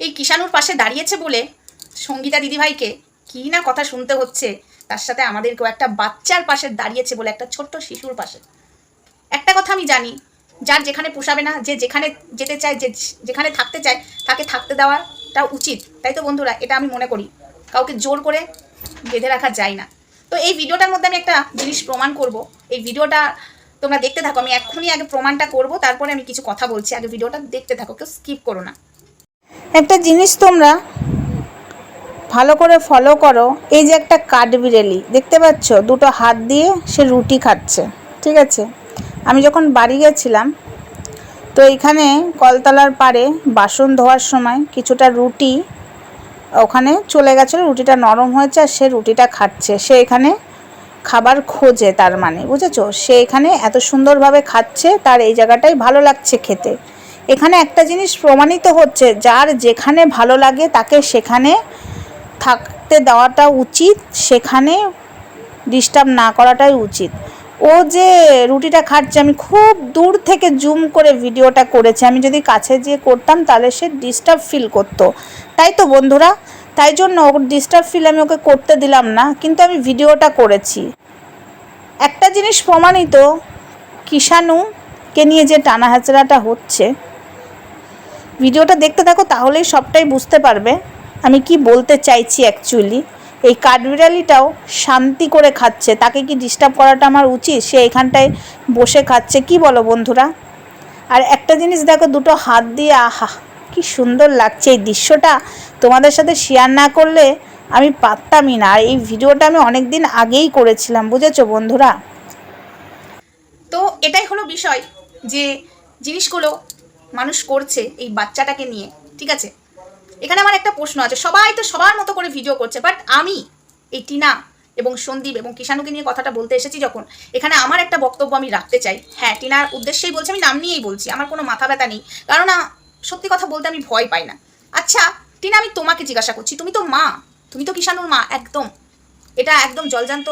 এই কিষানুর পাশে দাঁড়িয়েছে বলে সঙ্গীতা দিদিভাইকে কী না কথা শুনতে হচ্ছে, তার সাথে আমাদেরকেও একটা বাচ্চার পাশে দাঁড়িয়েছে বলে একটা ছোট্ট শিশুর পাশে। একটা কথা আমি জানি, যার যেখানে পোষাবে না, যে যেখানে যেতে চায়, যে যেখানে থাকতে চায়, তাকে থাকতে দেওয়াটা উচিত। তাই তো বন্ধুরা, এটা আমি মনে করি। কাউকে জোর করে বেঁধে রাখা যায় না। তো এই ভিডিওটার মধ্যে আমি একটা জিনিস প্রমাণ করব। এই ভিডিওটা তোমরা দেখতে থাকো, আমি এক্ষুনি আগে প্রমাণটা করব, তারপরে আমি কিছু কথা বলছি। আগে ভিডিওটা দেখতে থাকো, কেউ স্কিপ করো না। একটা জিনিস তোমরা ভালো করে ফলো করো। এই যে একটা কাঠবিড়ালি, দেখতে পাচ্ছ? দুটো হাত দিয়ে সে রুটি খাচ্ছে, ঠিক আছে? আমি যখন বাড়ি গেছিলাম, তো এইখানে কলতলার পাড়ে বাসন ধোয়ার সময় কিছুটা রুটি ওখানে চলে গেছিল, রুটিটা নরম হয়েছে আর সে রুটিটা খাচ্ছে। সে এখানে খাবার খোঁজে তার মানে বুঝেছ? সে এখানে এত সুন্দরভাবে খাচ্ছে, তার এই জায়গাটাই ভালো লাগছে খেতে। এখানে একটা জিনিস প্রমাণিত হচ্ছে, যার যেখানে ভালো লাগে তাকে সেখানে থাকতে দেওয়াটা উচিত, সেখানে ডিস্টার্ব না করাটাই উচিত। ও যে রুটিটা খাচ্ছে আমি খুব দূর থেকে জুম করে ভিডিওটা করেছি, আমি যদি কাছে যেয়ে করতাম তাহলে সে ডিস্টার্ব ফিল করতো। তাই তো বন্ধুরা, তাই জন্য ওর ডিস্টার্ব ফিল আমি ওকে করতে দিলাম না, কিন্তু আমি ভিডিওটা করেছি। একটা জিনিস প্রমাণিত কিষাণুকে নিয়ে যে টানা হচ্ছে ভিডিওটা দেখতে থাকো, তাহলেই সবটাই বুঝতে পারবে। আমি কি বলতে চাইছি অ্যাকচুয়ালি এই কাঠবিড়ালিটাও শান্তি করে খাচ্ছে। তাকে কি ডিস্টার্ব করাটা আমার উচিত? সে এখানটায় বসে খাচ্ছে। কি বলো বন্ধুরা? আর একটা জিনিস দেখো, দুটো হাত দিয়ে, আহা, কি সুন্দর লাগছে এই দৃশ্যটা। তোমাদের সাথে শেয়ার না করলে আমি পারতামই না। আর এই ভিডিওটা আমি অনেক দিন আগেই করেছিলাম, বুঝেছ বন্ধুরা? তো এটাই হলো বিষয় যে জিনিসগুলো মানুষ করছে এই বাচ্চাটাকে নিয়ে, ঠিক আছে? এখানে আমার একটা প্রশ্ন আছে, সবাই তো সবার মতো করে ভিডিও করছে বাট আমি, এই টিনা এবং সন্দীপ এবং কিষাণুকে নিয়ে কথাটা বলতে এসেছি যখন, এখানে আমার একটা বক্তব্য আমি রাখতে চাই। হ্যাঁ টিনার উদ্দেশ্যেই বলছি, আমি নাম নিয়েই বলছি, আমার কোনো মাথা ব্যথা নেই। কারণ সত্যি কথা বলতে আমি ভয় পাই না। আচ্ছা টিনা, আমি তোমাকে জিজ্ঞাসা করছি, তুমি তো মা, তুমি তো কিষাণুর মা, একদম। এটা একদম জলজান্ত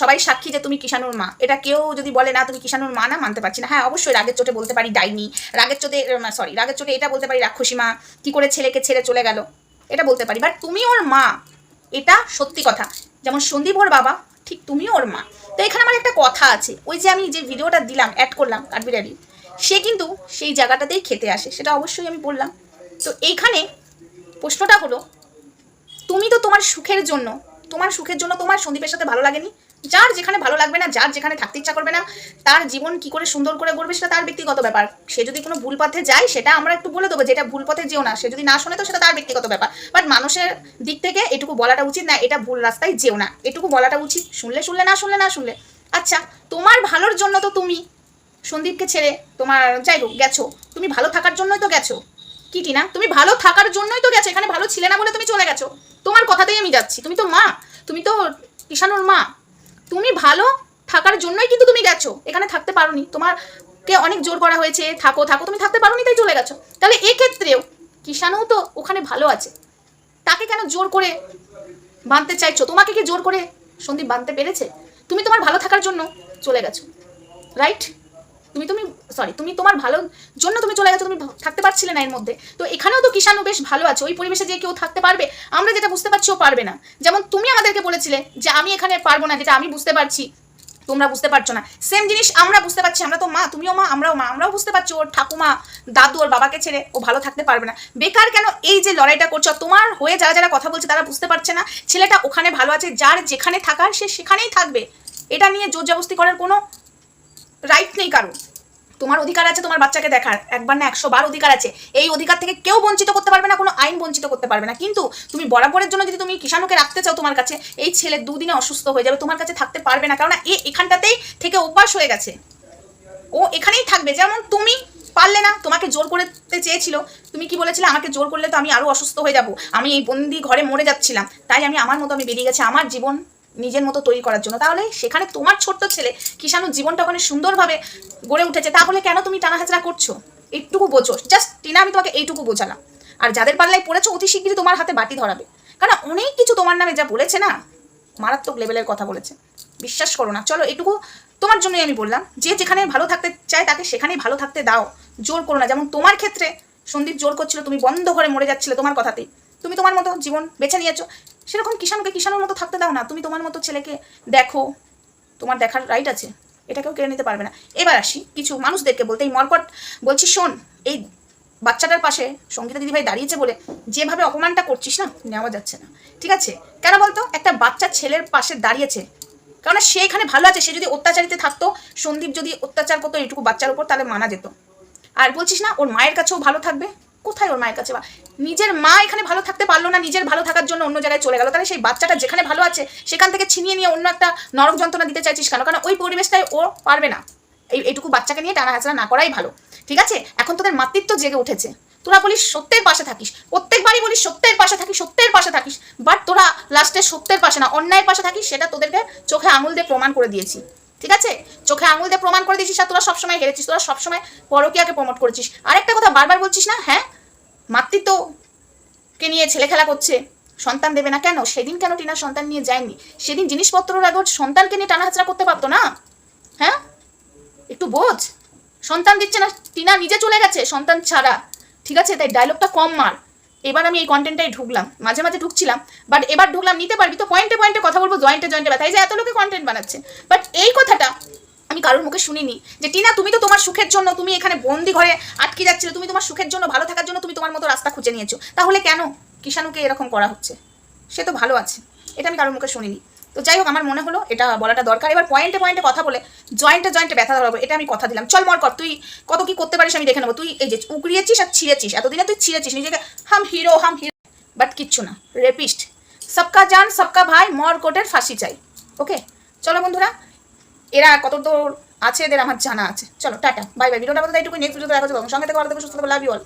সবাই সাক্ষী যে তুমি কিষাণুর মা। এটা কেউ যদি বলে, না, তুমি কিষাণুর মা না, মানতে পারছি না। হ্যাঁ অবশ্যই রাগের চোটে বলতে পারি ডাইনি। রাগের চোটে সরি রাগের চোটে এটা বলতে পারি রাক্ষসী মা। কী করে ছেলেকে ছেড়ে চলে গেল? এটা বলতে পারি। বাট তুমি ওর মা। এটা সত্যি কথা। যেমন সন্দীপ ওর বাবা, ঠিক তুমিও ওর মা। তো এখানে আমার একটা কথা আছে। ওই যে আমি যে ভিডিওটা দিলাম অ্যাড করলাম কাঠবিড়ালি, সে কিন্তু সেই জায়গাটাতেই খেতে আসে। সেটা অবশ্যই আমি বললাম। তো এইখানে প্রশ্নটা হলো, তুমি তো তোমার সুখের জন্য তোমার সুখের জন্য তোমার সন্দীপের সাথে ভালো লাগেনি? যার যেখানে ভালো লাগবে না, যার যেখানে থাকতে ইচ্ছা করবে না, তার জীবন কি করে সুন্দর করে গড়বে সেটা তার ব্যক্তিগত ব্যাপার। সে যদি কোনো ভুল পথে যায়, সেটা আমরা একটু বলে দেবো, যেটা ভুল পথে যেও না। সে যদি না শোনে তো সেটা তার ব্যক্তিগত ব্যাপার। বাট মানুষের দিক থেকে এটুকু বলাটা উচিত না, এটা ভুল রাস্তায় যেও না। এটুকু বলাটা উচিত। শুনলে শুনলে, না শুনলে না শুনলে। আচ্ছা তোমার ভালোর জন্য তো তুমি সন্দীপকে ছেড়ে তোমার, যাই হোক, গেছো। তুমি ভালো থাকার জন্যই তো গেছো। কি না তুমি ভালো থাকার জন্যই তো গেছো। এখানে ভালো ছিলে না বলে তুমি চলে গেছো। কথাতেই আমি যাচ্ছি। তুমি তো মা, তুমি তো কিষানুর মা। তুমি ভালো থাকার জন্যই কিন্তু তুমি গেছো। এখানে থাকতে পারোনি। তোমারকে অনেক জোর করা হয়েছে। থাকো থাকো, তুমি থাকতে পারোনি তাই চলে গেছো। তাহলে এক্ষেত্রেও কিষানও তো ওখানে ভালো আছে। তাকে কেন জোর করে বাঁধতে চাইছো? তোমাকে কি জোর করে সন্দীপ বাঁধতে পেরেছে? তুমি তোমার ভালো থাকার জন্য চলে গেছো। রাইট তুমি তুমি সরি তুমি তোমার ভালো জন্য তুমি চলে গেছো, তুমি থাকতে পারছিলে না এর মধ্যে। তো এখানেও তো কিষাণু বেশ ভালো আছে। ওই পরিবেশে যে কেউ থাকতে পারবে, আমরা যেটা বুঝতে পারছি ও পারবে না। যেমন তুমি আমাদেরকে বলেছিলে যে আমি এখানে পারব না, যেটা আমি বুঝতে পারছি, তোমরা বুঝতে পারছ না। সেম জিনিস আমরা বুঝতে পারছি, আমরা তো মা, তুমিও মা, আমরাও মা, আমরাও বুঝতে পারছি ওর ঠাকুমা, দাদু ওর বাবাকে ছেড়ে ও ভালো থাকতে পারবে না। বেকার কেন এই যে লড়াইটা করছ? তোমার হয়ে যারা যারা কথা বলছে তারা বুঝতে পারছে না, ছেলেটা ওখানে ভালো আছে, যার যেখানে থাকার সে সেখানেই থাকবে। এটা নিয়ে জোর জবস্তি করার কোনো রাইট নেই কারও তোমার অধিকার আছে তোমার বাচ্চাকে দেখার। একবার না একশো বার অধিকার আছে। এই অধিকার থেকে কেউ বঞ্চিত করতে পারবে না, কোনো আইন বঞ্চিত করতে পারবে না। কিন্তু তুমি বরাবরের জন্য যদি তুমি কিষাণুকে রাখতে চাও তোমার কাছে, এই ছেলে দুদিনে অসুস্থ হয়ে যাবে, তোমার কাছে থাকতে পারবে না। কারণ এ এখানটাতেই থেকে অভ্যাস হয়ে গেছে। ও এখানেই থাকবে। যেমন তুমি পারলে না, তোমাকে জোর করতে চেয়েছিল। তুমি কি বলেছিলে? আমাকে জোর করলে তো আমি আরও অসুস্থ হয়ে যাব। আমি এই বন্দি ঘরে মরে যাচ্ছিলাম। তাই আমি আমার মতো আমি বেরিয়ে গেছি। আমার জীবন নিজের মতো তৈরি করার জন্য। তাহলে সেখানে তোমার ছোট্ট ছেলে কিষাণুর জীবনটা ওখানে সুন্দরভাবে গড়ে উঠেছে। তাহলে কেন তুমি টানা হাজরা করছ? এইটুকু বোঝো। জাস্ট টিনা, আমি তোমাকে এইটুকু বোঝালাম। আর যাদের পাল্লায় পড়েছো, অতি শীঘ্রই তোমার হাতে বাটি ধরাবে। কারণ অনেক কিছু তোমার নামে যা বলেছে না, মারাত্মক লেভেলের কথা বলেছে। বিশ্বাস করো না। চলো এটুকু তোমার জন্যই আমি বললাম। যে যেখানে ভালো থাকতে চায়, তাকে সেখানেই ভালো থাকতে দাও। জোর করো না। যেমন তোমার ক্ষেত্রে সন্দীপ জোর করছিল, তুমি বন্ধ করে মরে যাচ্ছিলে তোমার কথাতেই। তুমি তোমার মতো জীবন বেছে নিয়েছো। সেরকম কিষাণকে কিষাণের মতো থাকতে দাও না। তুমি তোমার মতো ছেলেকে দেখো। তোমার দেখার রাইট আছে। এটা কেউ কেড়ে নিতে পারবে না। এবার আসি কিছু মানুষদেরকে বলতে। এই মরকট বলছি, শোন, এই বাচ্চাটার পাশে সঙ্গীতা দিদিভাই দাঁড়িয়েছে বলে যেভাবে অপমানটা করছিস না, নেওয়া যাচ্ছে না। ঠিক আছে? কেন বলতো? একটা বাচ্চা ছেলের পাশে দাঁড়িয়েছে। কারণ সে এখানে ভালো আছে। সে যদি অত্যাচারিতে থাকতো, সন্দীপ যদি অত্যাচার করতো, এইটুকু বাচ্চার উপর তাহলে মানা যেত। আর বলছিস না, ওর মায়ের কাছেও ভালো থাকবে? কোথায় ওর মায়ের কাছে? বা নিজের মা এখানে ভালো থাকতে পারল না, নিজের ভালো থাকার জন্য অন্য জায়গায় চলে গেল, তাহলে সেই বাচ্চাটা যেখানে ভালো আছে, সেখান থেকে ছিনিয়ে নিয়ে অন্য একটা নরক যন্ত্রণা দিতে চাইছিস কেন? কারণ ওই পরিবেশটাই ও পারবে না। এই, এইটুকু বাচ্চাকে নিয়ে টানা হাঁচড়া না করাই ভালো। ঠিক আছে? এখন তোদের মাতৃত্ব জেগে উঠেছে। তোরা বলিস সত্যের পাশে থাকিস, প্রত্যেকবারই বলিস সত্যের পাশে থাকিস, সত্যের পাশে থাকিস বাট তোরা লাস্টে সত্যের পাশে না, অন্যায়ের পাশে থাকিস, সেটা তোদেরকে চোখে আঙুল দিয়ে প্রমাণ করে দিয়েছি। ঠিক আছে? চোখে আঙুল দিয়ে প্রমাণ করে দিয়েছিস আর তোরা সবসময় হেরেছিস, তোরা সবসময় পরকিয়াকে প্রমোট করেছিস। আরেকটা কথা বারবার বলছিস না? হ্যাঁ? মাতৃত্বকে নিয়ে ছেলে খেলা করছে, সন্তান দেবে না কেন? সেদিন কেন টিনা সন্তান নিয়ে যায়নি? সেদিন জিনিসপত্রের আগে সন্তানকে নিয়ে টানাহাচড়া করতে পারতো না? হ্যাঁ? একটু বোঝ। সন্তান দিচ্ছে না, টিনা নিজে চলে গেছে, সন্তান ছাড়া। ঠিক আছে? তাই ডায়লগটা কম মার। এবার আমি এই কন্টেন্টটাই ঢুকলাম, মাঝে মাঝে ঢুকছিলাম বাট এবার ঢুকলাম, নিতে পারবি তো পয়েন্টে পয়েন্টে কথা বলব জয়েন্টে জয়েন্টে ব্যথা, এই যে এত লোকে কন্টেন্ট বানাচ্ছে। বাট এই কথাটা আমি কারোর মুখে শুনিনি যে, টিনা, তুমি তো তোমার সুখের জন্য, তুমি এখানে বন্দি ঘরে আটকে যাচ্ছিলে, তুমি তোমার সুখের জন্য, ভালো থাকার জন্য তুমি তোমার মতো রাস্তা খুঁজে নিয়েছো। তাহলে কেন কিষাণুকে এরকম করা হচ্ছে? সে তো ভালো আছে, এটা আমি কারোর মুখে শুনিনি। তো যাই হোক, আমার মনে হলো এটা বলাটা দরকার। এবার পয়েন্টে পয়েন্টে কথা বলে জয়েন্টে জয়েন্টে ব্যথা ধরাবো, এটা আমি কথা দিলাম। চল মর কর তুই কত কি করতে পারিস আমি দেখে নেব। তুই এই যে উকড়িয়েছিস আর ছিঁড়েছিস, এতদিনে তুই ছিঁড়েছিস, নিজেকে হাম হিরো হাম হিরো বাট কিচ্ছু না রেপিস্ট সবকা জান, সবকা ভাই মর কোটের ফাঁসি চাই। ওকে চলো বন্ধুরা, এরা কত দূর আছে এদের আমার জানা আছে। চলো, টাটা। বাই বাই ভিডিওটা আমাদের এইটুকু নেক্সট ভিডিওতে দেখা যাবে সঙ্গে থেকে ভালো থেকে, সুস্থ লাভ ইউ অল